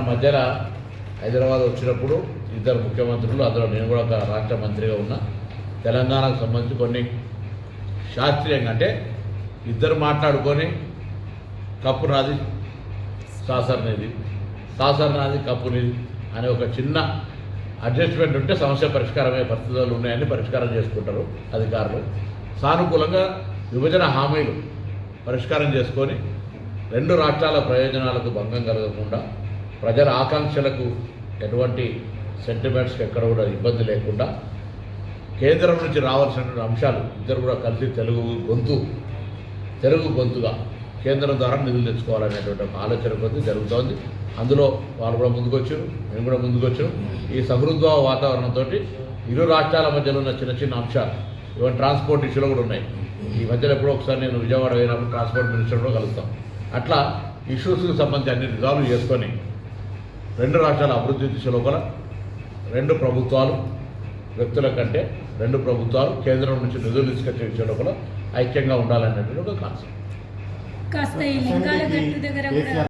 మధ్యన హైదరాబాద్ వచ్చినప్పుడు ఇద్దరు ముఖ్యమంత్రులు అందులో నేను కూడా ఒక రాష్ట్ర మంత్రిగా ఉన్నా. తెలంగాణకు సంబంధించి కొన్ని శాస్త్రీయంగా అంటే ఇద్దరు మాట్లాడుకొని కప్పు నాది సాసర్ నీది సాసర్ నాది కప్పు నీది అనే ఒక చిన్న అడ్జస్ట్మెంట్ ఉంటే సమస్య పరిష్కారమయ్యే పరిస్థితులు ఉన్నాయని పరిష్కారం చేసుకుంటారు అధికారులు. సానుకూలంగా విభజన హామీలు పరిష్కారం చేసుకొని రెండు రాష్ట్రాల ప్రయోజనాలకు భంగం కలగకుండా ప్రజల ఆకాంక్షలకు ఎటువంటి సెంటిమెంట్స్కి ఎక్కడ కూడా ఇబ్బంది లేకుండా కేంద్రం నుంచి రావాల్సిన అంశాలు ఇద్దరు కూడా కలిసి తెలుగు గొంతు తెలుగు గొంతుగా కేంద్రం ద్వారా నిధులు తెచ్చుకోవాలనేటువంటి ఒక ఆలోచన కొద్ది జరుగుతోంది. అందులో వాళ్ళు కూడా ముందుకొచ్చారు మేము కూడా ముందుకొచ్చాం ఈ సమృద్ధ వాతావరణంతో ఇరు రాష్ట్రాల మధ్యలో ఉన్న చిన్న చిన్న అంశాలు ఇవన్నీ ట్రాన్స్పోర్ట్ ఇష్యూలు కూడా ఉన్నాయి. ఈ మధ్యలో ఎప్పుడో ఒకసారి నేను విజయవాడ పోయినప్పుడు ట్రాన్స్పోర్ట్ మినిస్టర్ కూడా కలుస్తాం. అట్లా ఇష్యూస్కి సంబంధించి అన్ని రిజాల్వ్ చేసుకొని రెండు రాష్ట్రాల అభివృద్ధి దిశ లోపల రెండు ప్రభుత్వాలు వ్యక్తుల కంటే రెండు ప్రభుత్వాలు కేంద్రం నుంచి నిధులు తీసుకొచ్చే విషయం లోపల ఐక్యంగా ఉండాలనేటువంటి ఒక కాన్సెప్ట్ కాస్త ఈ లింగాల గట్టు దగ్గర కూడా